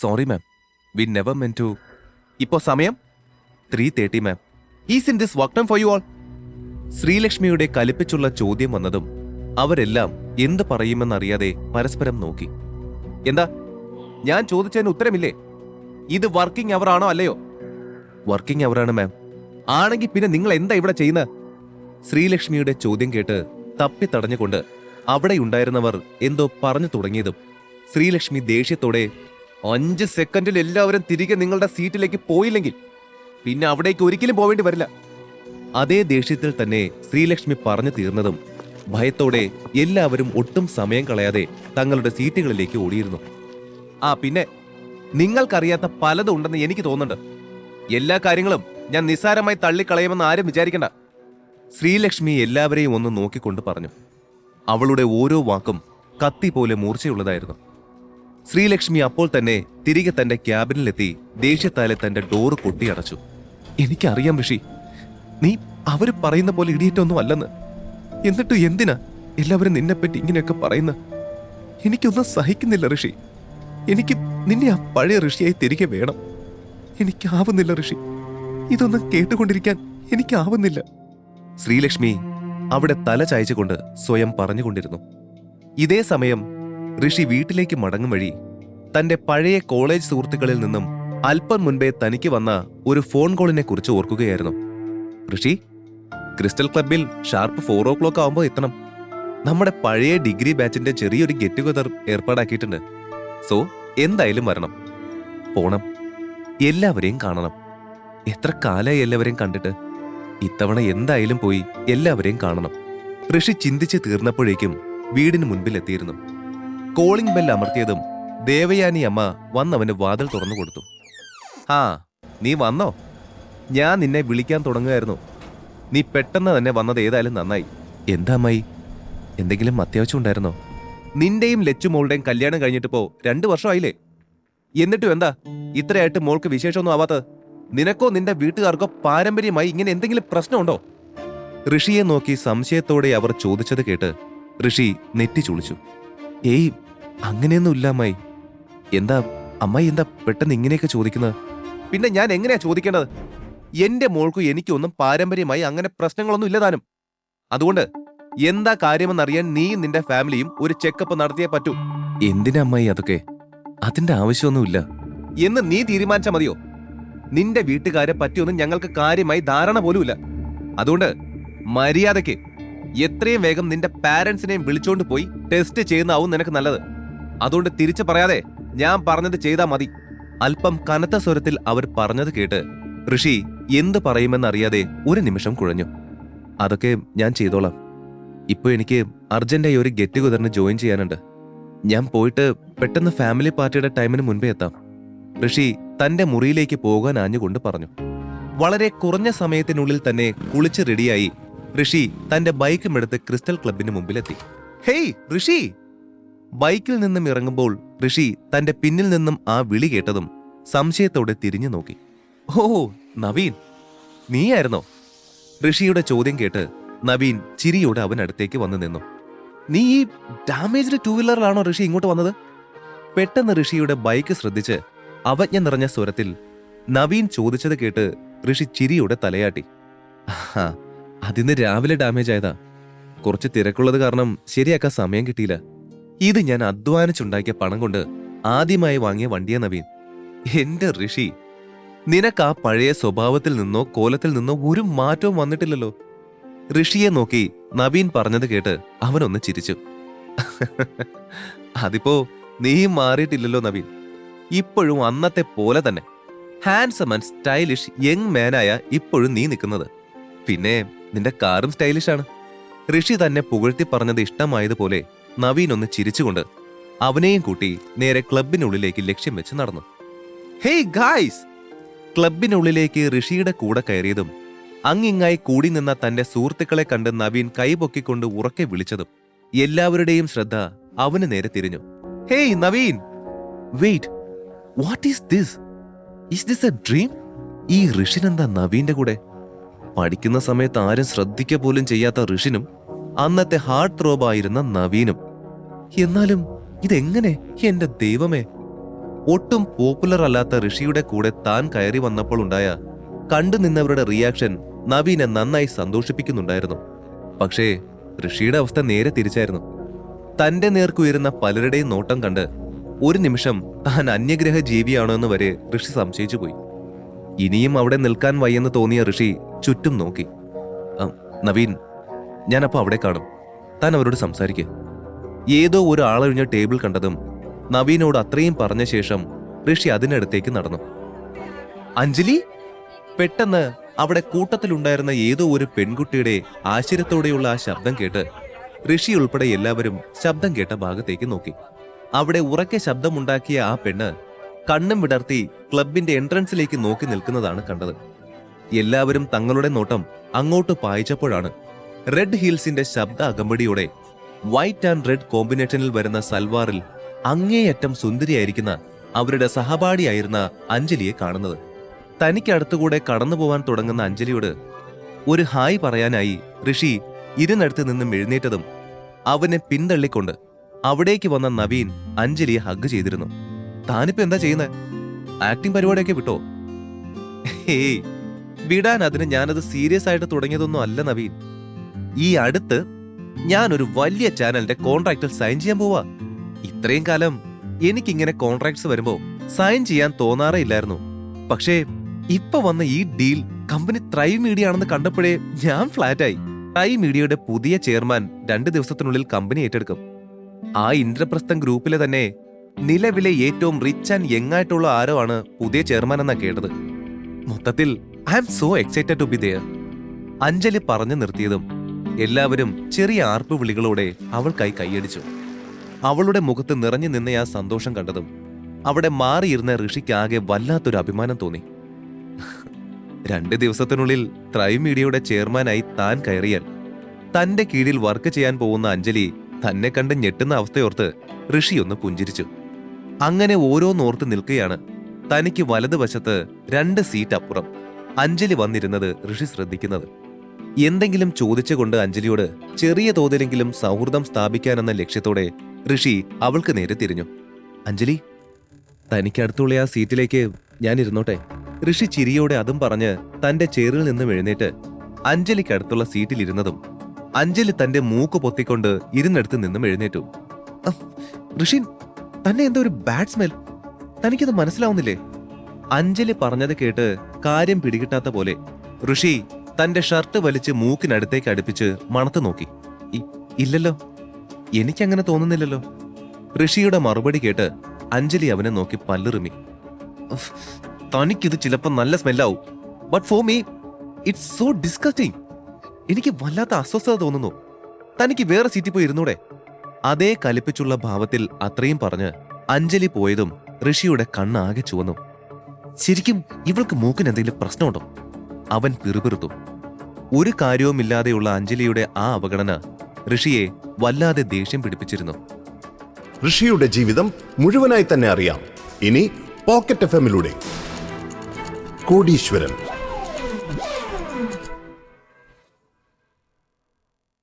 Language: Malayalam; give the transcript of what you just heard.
Sorry ma'am we never men to ഇപ്പോ സമയം three thirty ma'am is in this work time for you all ശ്രീലക്ഷ്മിയുടെ കലിപ്പിച്ചുള്ള ചോദ്യം വന്നതും അവരെല്ലാം എന്ത് പറയുമെന്നറിയാതെ പരസ്പരം നോക്കി. എന്താ? ഞാൻ ചോദിച്ചതിന് ഉത്തരമില്ലേ? ഇത് വർക്കിംഗ് അവർ ആണോ അല്ലയോ? വർക്കിംഗ് അവറാണ് മാം ആണെങ്കിൽ പിന്നെ നിങ്ങൾ എന്താ ഇവിടെ ചെയ്യുന്നത് ശ്രീലക്ഷ്മിയുടെ ചോദ്യം കേട്ട് തപ്പി തടഞ്ഞുകൊണ്ട് അവിടെയുണ്ടായിരുന്നവർ എന്തോ പറഞ്ഞു തുടങ്ങിയതും ശ്രീലക്ഷ്മി ദേഷ്യത്തോടെ അഞ്ച് സെക്കൻഡിൽ എല്ലാവരും തിരികെ നിങ്ങളുടെ സീറ്റിലേക്ക് പോയില്ലെങ്കിൽ പിന്നെ അവിടേക്ക് ഒരിക്കലും പോവേണ്ടി വരില്ല. അതേ ദേഷ്യത്തിൽ തന്നെ ശ്രീലക്ഷ്മി പറഞ്ഞു തീർന്നതും ഭയത്തോടെ എല്ലാവരും ഒട്ടും സമയം കളയാതെ തങ്ങളുടെ സീറ്റുകളിലേക്ക് ഓടിയിരുന്നു. ആ പിന്നെ നിങ്ങൾക്കറിയാത്ത പലതും ഉണ്ടെന്ന് എനിക്ക് തോന്നുന്നുണ്ട്. എല്ലാ കാര്യങ്ങളും ഞാൻ നിസ്സാരമായി തള്ളിക്കളയുമെന്ന് ആരും വിചാരിക്കണ്ട. ശ്രീലക്ഷ്മി എല്ലാവരെയും ഒന്ന് നോക്കിക്കൊണ്ട് പറഞ്ഞു. അവളുടെ ഓരോ വാക്കും കത്തി പോലെ മൂർച്ചയുള്ളതായിരുന്നു. ശ്രീലക്ഷ്മി അപ്പോൾ തന്നെ തിരികെ തന്റെ ക്യാബിനിലെത്തി ദേഷ്യത്താലെ തന്റെ ഡോറ് കൊട്ടിയടച്ചു എനിക്കറിയാം ഋഷി നീ അവർ പറയുന്ന പോലെ ഇടിയേറ്റൊന്നും അല്ലെന്ന്. എന്നിട്ട് എന്തിനാ എല്ലാവരും നിന്നെപ്പറ്റി ഇങ്ങനെയൊക്കെ പറയുന്ന? എനിക്കൊന്നും സഹിക്കുന്നില്ല ഋഷി. എനിക്ക് നിന്നെ ആ പഴയ ഋഷിയായി തിരികെ വേണം. എനിക്കാവുന്നില്ല ഋഷി. ഇതൊന്നും കേട്ടുകൊണ്ടിരിക്കാൻ എനിക്കാവുന്നില്ല. ശ്രീലക്ഷ്മി അവിടെ തല ചായച്ചുകൊണ്ട് സ്വയം പറഞ്ഞുകൊണ്ടിരുന്നു. ഇതേ സമയം ഋഷി വീട്ടിലേക്ക് മടങ്ങും വഴി തന്റെ പഴയ കോളേജ് സുഹൃത്തുക്കളിൽ നിന്നും അല്പം മുൻപേ തനിക്ക് വന്ന ഒരു ഫോൺ കോളിനെ കുറിച്ച് ഓർക്കുകയായിരുന്നു. ഋഷി ക്രിസ്റ്റൽ ക്ലബിൽ ഷാർപ്പ് ഫോർ ഓ ക്ലോക്ക് ആവുമ്പോൾ എത്തണം. നമ്മുടെ പഴയ ഡിഗ്രി ബാച്ചിന്റെ ചെറിയൊരു ഗെറ്റ് ടുഗദർ ഏർപ്പാടാക്കിയിട്ടുണ്ട്. സോ എന്തായാലും വരണം. പോണം. എല്ലാവരെയും കാണണം. എത്ര കാലായി എല്ലാവരെയും കണ്ടിട്ട്? ഇത്തവണ എന്തായാലും പോയി എല്ലാവരെയും കാണണം. ഋഷി ചിന്തിച്ച് തീർന്നപ്പോഴേക്കും വീടിന് മുൻപിൽ എത്തിയിരുന്നു കോളിംഗ് ബെൽ അമർത്തിയതും ദേവയാനി അമ്മ വന്നവന് വാതിൽ തുറന്നു കൊടുത്തു. ആ നീ വന്നോ? ഞാൻ നിന്നെ വിളിക്കാൻ തുടങ്ങുകയായിരുന്നു. നീ പെട്ടെന്ന് തന്നെ വന്നത് ഏതായാലും നന്നായി. എന്താ എന്തെങ്കിലും അത്യാവശ്യം ഉണ്ടായിരുന്നോ? നിന്റെയും ലച്ചു മോളുടെയും കല്യാണം കഴിഞ്ഞിട്ടിപ്പോ രണ്ടു വർഷമായില്ലേ? എന്നിട്ടും എന്താ ഇത്രയായിട്ട് മോൾക്ക് വിശേഷമൊന്നും ആവാത്തത്? നിനക്കോ നിന്റെ വീട്ടുകാർക്കോ പാരമ്പര്യമായി ഇങ്ങനെ എന്തെങ്കിലും പ്രശ്നമുണ്ടോ? ഋഷിയെ നോക്കി സംശയത്തോടെ അവർ ചോദിച്ചത് കേട്ട് ഋഷി നെറ്റി ചുളിച്ചു ഏയ് അങ്ങനെയൊന്നും ഇല്ല അമ്മായി എന്താ അമ്മായി എന്താ പെട്ടെന്ന് ഇങ്ങനെയൊക്കെ ചോദിക്കുന്നത്? പിന്നെ ഞാൻ എങ്ങനെയാ ചോദിക്കേണ്ടത്? എന്റെ മോൾക്കും എനിക്കൊന്നും പാരമ്പര്യമായി അങ്ങനെ പ്രശ്നങ്ങളൊന്നും ഇല്ലതാനും അതുകൊണ്ട് എന്താ കാര്യമെന്നറിയാൻ നീയും നിന്റെ ഫാമിലിയും ഒരു ചെക്കപ്പ് നടത്തിയേ പറ്റൂ. എന്തിനാ അമ്മായി അതൊക്കെ? അതിന്റെ ആവശ്യമൊന്നുമില്ല. എന്ന് നീ തീരുമാനിച്ചാൽ മതിയോ? നിന്റെ വീട്ടുകാരെ പറ്റിയൊന്നും ഞങ്ങൾക്ക് കാര്യമായി ധാരണ പോലുമില്ല. അതുകൊണ്ട് മര്യാദയ്ക്ക് എത്രയും വേഗം നിന്റെ പാരന്റ്സിനെയും വിളിച്ചോണ്ട് പോയി ടെസ്റ്റ് ചെയ്യുന്നതാവും നിനക്ക് നല്ലത്. അതുകൊണ്ട് തിരിച്ചു പറയാതെ ഞാൻ പറഞ്ഞത് ചെയ്താൽ മതി. അല്പം കനത്ത സ്വരത്തിൽ അവർ പറഞ്ഞത് കേട്ട് ഋഷി എന്ത് പറയുമെന്നറിയാതെ ഒരു നിമിഷം കുഴഞ്ഞു. അതൊക്കെ ഞാൻ ചെയ്തോളാം. ഇപ്പൊ എനിക്ക് അർജന്റായി ഒരു ഗെറ്റ് ടുഗദറിന് ജോയിൻ ചെയ്യാനുണ്ട്. ഞാൻ പോയിട്ട് പെട്ടെന്ന് ഫാമിലി പാർട്ടിയുടെ ടൈമിന് മുൻപേ എത്താം. ഋഷി തന്റെ മുറിയിലേക്ക് പോകാൻ ആഞ്ഞുകൊണ്ട് പറഞ്ഞു. വളരെ കുറഞ്ഞ സമയത്തിനുള്ളിൽ തന്നെ കുളിച്ച് റെഡിയായി ഋഷി തന്റെ ബൈക്കും എടുത്ത് ക്രിസ്റ്റൽ ക്ലബിന് മുമ്പിലെത്തി. ഹേയ് ഋഷി! ബൈക്കിൽ നിന്നും ഇറങ്ങുമ്പോൾ ഋഷി തന്റെ പിന്നിൽ നിന്നും ആ വിളി കേട്ടതും സംശയത്തോടെ തിരിഞ്ഞു നോക്കി. ഓ നവീൻ നീയായിരുന്നോ? ഋഷിയുടെ ചോദ്യം കേട്ട് നവീൻ ചിരിയോടെ അവനടുത്തേക്ക് വന്നു നിന്നു. നീ ഈ ഡാമേജ്ഡ് ടൂ വീലറിലാണോ ഋഷി ഇങ്ങോട്ട് വന്നത്? പെട്ടെന്ന് ഋഷിയുടെ ബൈക്ക് ശ്രദ്ധിച്ച് അവജ്ഞ നിറഞ്ഞ സ്വരത്തിൽ നവീൻ ചോദിച്ചത് കേട്ട് ഋഷി ചിരിയോടെ തലയാട്ടി. അതിന് അതിന്ന് രാവിലെ ഡാമേജ് ആയതാ. കുറച്ച് തിരക്കുള്ളത് കാരണം ശരിയാക്കാൻ സമയം കിട്ടിയില്ല. ഇത് ഞാൻ അധ്വാനിച്ചുണ്ടാക്കിയ പണം കൊണ്ട് ആദ്യമായി വാങ്ങിയ വണ്ടിയ നവീൻ. എന്റെ ഋഷി നിനക്ക് ആ പഴയ സ്വഭാവത്തിൽ നിന്നോ കോലത്തിൽ നിന്നോ ഒരു മാറ്റവും വന്നിട്ടില്ലല്ലോ. ഋഷിയെ നോക്കി നവീൻ പറഞ്ഞത് കേട്ട് അവനൊന്ന് ചിരിച്ചു. അതിപ്പോ നീ മാറിയിട്ടില്ലല്ലോ നവീൻ. ഇപ്പോഴും അന്നത്തെ പോലെ തന്നെ. ഹാൻസം ആൻഡ് സ്റ്റൈലിഷ് യങ് മാനായ ഇപ്പോഴും നീ നിൽക്കുന്നത്. പിന്നെ നിന്റെ കാറും സ്റ്റൈലിഷ് ആണ്. ഋഷി തന്നെ പുകഴ്ത്തി പറഞ്ഞത് ഇഷ്ടമായതുപോലെ നവീൻ ഒന്ന് ചിരിച്ചുകൊണ്ട് അവനെയും കൂട്ടി നേരെ ക്ലബിനുള്ളിലേക്ക് ലക്ഷ്യം വെച്ച് നടന്നു. Hey guys! ക്ലബിനുള്ളിലേക്ക് ഋഷിയുടെ കൂടെ കയറിയതും അങ്ങിങ്ങായി കൂടി നിന്ന തന്റെ സുഹൃത്തുക്കളെ കണ്ട് നവീൻ കൈപൊക്കിക്കൊണ്ട് ഉറക്കെ വിളിച്ചതും എല്ലാവരുടെയും ശ്രദ്ധ അവന് നേരെ തിരിഞ്ഞു. Hey Naveen! Wait what is this is this a dream ഈ ഋഷിനെന്താ നവീന്റെ കൂടെ? പഠിക്കുന്ന സമയത്ത് ആരും ശ്രദ്ധിക്ക പോലും ചെയ്യാത്ത ഋഷിനും അന്നത്തെ ഹാർട്ട് ത്രോബായിരുന്ന നവീനും എന്നാലും ഇതെങ്ങനെ? എന്റെ ദൈവമേ. ഒട്ടും പോപ്പുലർ അല്ലാത്ത ഋഷിയുടെ കൂടെ താൻ കയറി വന്നപ്പോൾ ഉണ്ടായ കണ്ടു നിന്നവരുടെ റിയാക്ഷൻ നവീനെ നന്നായി സന്തോഷിപ്പിക്കുന്നുണ്ടായിരുന്നു. പക്ഷേ ഋഷിയുടെ അവസ്ഥ നേരെ തിരിച്ചായിരുന്നു. തന്റെ നേർക്കുയരുന്ന പലരുടെയും നോട്ടം കണ്ട് ഒരു നിമിഷം താൻ അന്യഗ്രഹ ജീവിയാണോ എന്ന് വരെ ഋഷി സംശയിച്ചു പോയി. ഇനിയും അവിടെ നിൽക്കാൻ വയ്യെന്ന് തോന്നിയ ഋഷി ചുറ്റും നോക്കി. "ആ, നവീൻ ഞാനപ്പോ അവിടെ കാണും. താൻ അവരോട് സംസാരിക്കുക ഏതോ ഒരു ആളൊഴിഞ്ഞ ടേബിൾ കണ്ടതും നവീനോട് അത്രയും പറഞ്ഞ ശേഷം ഋഷി അതിനടുത്തേക്ക് നടന്നു. അഞ്ജലി പെട്ടെന്ന് അവിടെ കൂട്ടത്തിലുണ്ടായിരുന്ന ഏതോ ഒരു പെൺകുട്ടിയുടെ ആശ്ചര്യത്തോടെയുള്ള ആ ശബ്ദം കേട്ട് ഋഷി ഉൾപ്പെടെ എല്ലാവരും ശബ്ദം കേട്ട ഭാഗത്തേക്ക് നോക്കി. അവിടെ ഉറക്കെ ശബ്ദമുണ്ടാക്കിയ ആ പെണ്ണ് കണ്ണും വിടർത്തി ക്ലബിന്റെ എൻട്രൻസിലേക്ക് നോക്കി നിൽക്കുന്നതാണ് കണ്ടത്. എല്ലാവരും തങ്ങളുടെ നോട്ടം അങ്ങോട്ട് പായിച്ചപ്പോഴാണ് റെഡ് ഹീൽസിന്റെ ശബ്ദ അകമ്പടിയോടെ വൈറ്റ് ആൻഡ് റെഡ് കോമ്പിനേഷനിൽ വരുന്ന സൽവാറിൽ അങ്ങേയറ്റം സുന്ദരിയായിരിക്കുന്ന അവരുടെ സഹപാഠിയായിരുന്ന അഞ്ജലിയെ കാണുന്നത്. തനിക്ക് അടുത്തുകൂടെ കടന്നു പോവാൻ തുടങ്ങുന്ന അഞ്ജലിയോട് ഒരു ഹായ് പറയാനായി ഋഷി ഇരുന്നടുത്ത് നിന്നും എഴുന്നേറ്റതും അവനെ പിന്തള്ളിക്കൊണ്ട് അവിടേക്ക് വന്ന നവീൻ അഞ്ജലിയെ ഹഗ് ചെയ്തിരുന്നു. താനിപ്പോ എന്താ ചെയ്യുന്നത് ആക്ടിംഗ് പരിപാടിയൊക്കെ വിട്ടോ? ഹേയ് വിടാൻ അതിന് ഞാനത് സീരിയസ് ആയിട്ട് തുടങ്ങിയതൊന്നും അല്ല നവീൻ. ഈ അടുത്ത് ഞാൻ ഒരു വലിയ ചാനലിന്റെ കോൺട്രാക്റ്റിൽ സൈൻ ചെയ്യാൻ പോവാ. ഇത്രയും കാലം എനിക്കിങ്ങനെ കോൺട്രാക്ട്സ് വരുമ്പോ സൈൻ ചെയ്യാൻ തോന്നാറേ ഇല്ലായിരുന്നു. പക്ഷേ ഇപ്പൊ വന്ന ഈ ഡീൽ കമ്പനി ത്രൈ മീഡിയ ആണെന്ന് കണ്ടപ്പോഴേ ഞാൻ ഫ്ലാറ്റായി ത്രൈ മീഡിയയുടെ പുതിയ ചെയർമാൻ രണ്ട് ദിവസത്തിനുള്ളിൽ കമ്പനി ഏറ്റെടുക്കും. ആ ഇന്ദ്രപ്രസ്ഥം ഗ്രൂപ്പിലെ തന്നെ നിലവിലെ ഏറ്റവും റിച്ച് ആൻഡ് യങ് ആയിട്ടുള്ള ആരോ ആണ് പുതിയ ചെയർമാൻ എന്നാ കേട്ടത്. മൊത്തത്തിൽ I am so excited to be there Anjali പറഞ്ഞു നിർത്തിയതും എല്ലാവരും ചെറിയ ആർപ്പ് വിളികളോടെ അവൾക്കായി കൈയടിച്ചു. അവളുടെ മുഖത്ത് നിറഞ്ഞു നിന്ന ആ സന്തോഷം കണ്ടതും അവിടെ മാറിയിരുന്ന ഋഷിക്കാകെ വല്ലാത്തൊരു അഭിമാനം തോന്നി. രണ്ട് ദിവസത്തിനുള്ളിൽ ത്രൈ മീഡിയയുടെ ചെയർമാനായി താൻ കയറിയാൽ തന്റെ കീഴിൽ വർക്ക് ചെയ്യാൻ പോകുന്ന അഞ്ജലി തന്നെ കണ്ട് ഞെട്ടുന്ന അവസ്ഥയോർത്ത് ഋഷി ഒന്ന് പുഞ്ചിരിച്ചു. അങ്ങനെ ഓരോന്നോർത്ത് നിൽക്കുകയാണ് തനിക്ക് വലതുവശത്ത് രണ്ട് സീറ്റ് അപ്പുറം അഞ്ജലി വന്നിരുന്നത് ഋഷി ശ്രദ്ധിക്കുന്നത്. എന്തെങ്കിലും ചോദിച്ചുകൊണ്ട് അഞ്ജലിയോട് ചെറിയ തോതിലെങ്കിലും സൗഹൃദം സ്ഥാപിക്കാനെന്ന ലക്ഷ്യത്തോടെ ഋഷി അവൾക്ക് നേരെ തിരിഞ്ഞു. അഞ്ജലി തനിക്കടുത്തുള്ള ആ സീറ്റിലേക്ക് ഞാൻ ഇരുന്നോട്ടെ? ഋഷി ചിരിയോടെ അതും പറഞ്ഞ് തന്റെ ചേറിൽ നിന്ന് എഴുന്നേറ്റ് അഞ്ജലിക്കടുത്തുള്ള സീറ്റിലിരുന്നതും അഞ്ജലി തന്റെ മൂക്ക് പൊത്തിക്കൊണ്ട് ഇരുന്നിടത്ത് നിന്നും എഴുന്നേറ്റു. ഋഷി തന്നെ എന്തോ ഒരു ബാഡ് സ്മെൽ. തനിക്കത് മനസ്സിലാവുന്നില്ലേ? അഞ്ജലി പറഞ്ഞത് കേട്ട് കാര്യം പിടികിട്ടാത്ത പോലെ ഋഷി തന്റെ ഷർട്ട് വലിച്ച് മൂക്കിനടുത്തേക്ക് അടുപ്പിച്ച് മണത്ത് നോക്കി. "ഇ- ഇല്ലല്ലോ. എനിക്കങ്ങനെ തോന്നുന്നില്ലല്ലോ. ഋഷിയുടെ മറുപടി കേട്ട് അഞ്ജലി അവനെ നോക്കി പല്ലിറുമി. "ഉഫ്, തനിക്കിത് ചിലപ്പോ നല്ല സ്മെല്ലാവും. But for me it's so disgusting എനിക്ക് വല്ലാത്ത അസ്വസ്ഥത തോന്നുന്നു. തനിക്ക് വേറെ സീറ്റിൽ പോയി ഇരുന്നൂടെ? അതേ കലിപ്പിച്ചുള്ള ഭാവത്തിൽ അത്രയും പറഞ്ഞ് അഞ്ജലി പോയതും ഋഷിയുടെ കണ്ണാകെ ചുവന്നു. ശരിക്കും ഇവൾക്ക് മൂക്കിന് എന്തെങ്കിലും പ്രശ്നമുണ്ടോ? അവൻ പിറുപിറുത്തു. ഒരു കാര്യവുമില്ലാതെയുള്ള അഞ്ജലിയുടെ ആ അവഗണന ഋഷിയെ വല്ലാതെ ദേഷ്യം പിടിപ്പിച്ചിരുന്നു. ഋഷിയുടെ ജീവിതം മുഴുവനായി തന്നെ അറിയാം. ഇനി പോക്കറ്റ് എഫ് എമ്മിലൂടെ. കോടീശ്വരൻ.